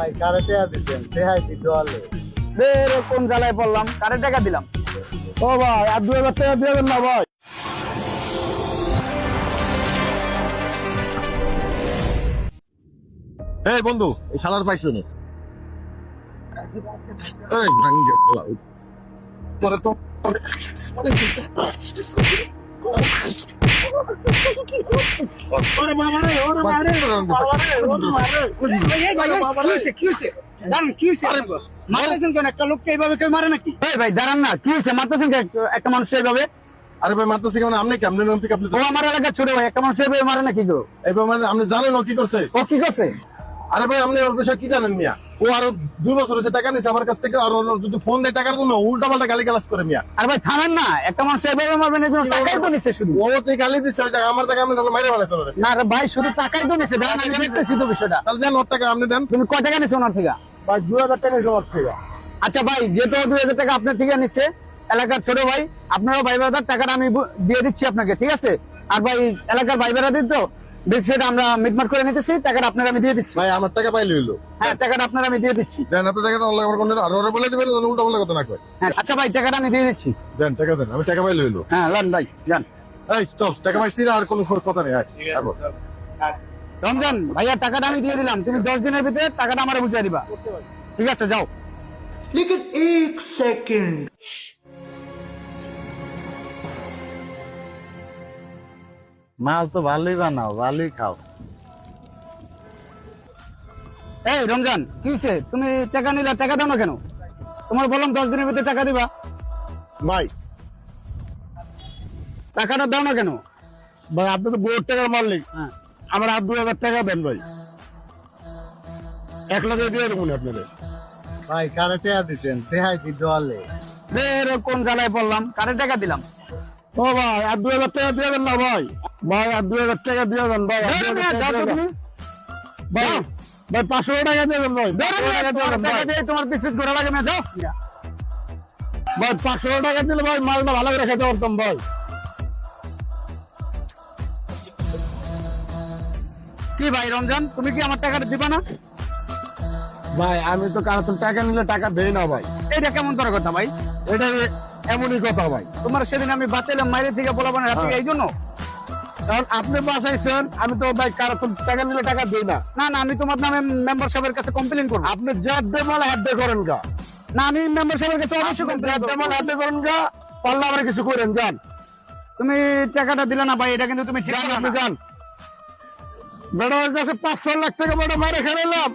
ভাই কারে টেয়া দিচ্ছেন টেহাই দি দলে এরকম জ্বালায় পড়লাম। কারে টাকা দিলাম? ও ভাই আর দুই হাজার টাকা দিয়ে না ভাই। এই বন্ধু এই শালার পাইছো নি? এই ভাঙ্গে পরে তো ওরে বাবা রে ওরে বাবা রে বাবা রে ওরে বাবা রে এই ভাই এই কি হইছে কি হইছে দাঁড়ান কি হইছে মারতেছেন কেন একটা লোককে এইভাবে কেউ মারে নাকি এই ভাই দাঁড়ান না কি হইছে মারতেছেন কেন একটা মানুষ এইভাবে আরে ভাই মারতেছে কেমন? আপনি কি আপনি আপ ও আমার এলাকা ছোট ভাই একটা মানুষ এইভাবে মারে নাকি গো? এইভাবে মানে আপনি জানেন ও কি করছে? ও কি করছে? আরে ভাই আপনি ওর বিষয়ে কি জানেন মিয়া? ও আরও দুই বছর হচ্ছে টাকা নিছে আমার কাছ থেকে আর ওর যদি ফোন দেয় টাকার জন্য উল্টা পাল্টা গালি গালাজ করে মিয়া। আর ভাই থামেন না একটা মানুষ এইভাবে মারবেন এই জন্য টাকাই তো নিচ্ছে শুধু। ও যে গালি দিচ্ছে ওই আমার টাকা আপনি তাহলে মাইরে ফেলাইতে পারে না রে ভাই শুধু টাকাই তো নিচ্ছে দাঁড়ান আমি দেখতেছি তো বিষয়টা। তাহলে দেন ওর টাকা আপনি দেন। তুমি কয় টাকা নিছো ওনার থেকে? ভাই দুই হাজার টাকা নিয়েছে ওর থেকে। আচ্ছা ভাই যেহেতু দুই হাজার টাকা আপনার থেকে নিচ্ছে এলাকার ছোট ভাই আপনারও ভাই টাকাটা আমি দিয়ে দিচ্ছি আপনাকে ঠিক আছে? আর ভাই এলাকার ভাই ব্রাদার তো সেটা আমরা মিটমাট করে নিতেছি টাকাটা আপনারা আমি দিয়ে দিচ্ছি। ভাই আমার টাকা পাইলে হইল। হ্যাঁ টাকাটা আপনারা আমি দিয়ে দিচ্ছি। দেন আপনার টাকাটা অনলাইন আমার কোন আর ওরা বলে দিবেন যেন উল্টা পাল্টা কথা না কয়। হ্যাঁ, আচ্ছা ভাই টাকাটা আমি দিয়ে দিচ্ছি। দেন টাকা দেন আমি টাকা পাইলে হইল। হ্যাঁ লান ভাই যান। এই চল টাকা পাইছি আর কোনো কথা নেই রমজান ভাইয়া টাকাটা আমি দিয়ে দিলাম। তুমি দশ দিনের ভিতরে টাকাটা আমার বুঝিয়ে দিবা। ঠিক আছে যাও। লেকিন এক সেকেন্ড মাল তো ভালোই বানাও ভালোই খাও। এই রমজান কি হয়েছে তুমি টাকা নিলে টাকা দাও না কেন? তোমার বললাম দশ দিনের ভিতরে টাকা দিবা। ভাই। টাকাটা দাও না কেন? ভাই আপনি তো বহুত টাকার মালিক। হ্যাঁ। আমার আর দুই হাজার টাকা দেন ভাই। এক লাখ দিয়ে দেবো আপনাদের ভাই কারে টেয়া দিচ্ছেন টেহাই দি দলে এরকম জ্বালায় পড়লাম? কারে টাকা দিলাম? ও ভাই আর দুই হাজার টাকা দিয়ে দেন না ভাই। ভাই আর দুই হাজার টাকা দিয়ে দেন ভাই আর দুই হাজার টাকা দিয়ে দেন। ভাই ভাই পাঁচশো টাকা দিয়ে দেন ভাই পাঁচশো টাকা দিয়ে দেন ভাই। তোমার পিস পিস ঘোরা লাগে না যাও। ভাই পাঁচশো টাকা দিলে ভাই মালটা ভালো করে খেতে পারতাম ভাই। কি ভাই রমজান তুমি কি আমার টাকাটা দিবা না? ভাই আমি তো কারও টাকা নিলে টাকা দেই না ভাই। এটা কেমন তোর কথা ভাই? এটা এমনই কথা ভাই। তোমার সেদিন আমি বাঁচাইলাম মাইরে থেকে বলা বানা রাতে এই জন্য কারণ আপনি বাসাইছেন আমি তো ভাই কারও টাকা নিলে টাকা দিই না। না না আমি তোমার নামে মেম্বার সাহেবের কাছে কমপ্লেন করব। আপনি যা ডেমাল হাড্ডে করেন গা। না আমি মেম্বার সাহেবের কাছে অবশ্যই কমপ্লেন হাড্ডে করেন গা পারলে আমার কিছু করেন যান। তুমি টাকাটা দিলে না ভাই এটা কিন্তু তুমি ঠিক আপনি। যান। ম্যাডামের কাছে পাঁচশো লাখ টাকা ম্যাডাম মারে খেলাম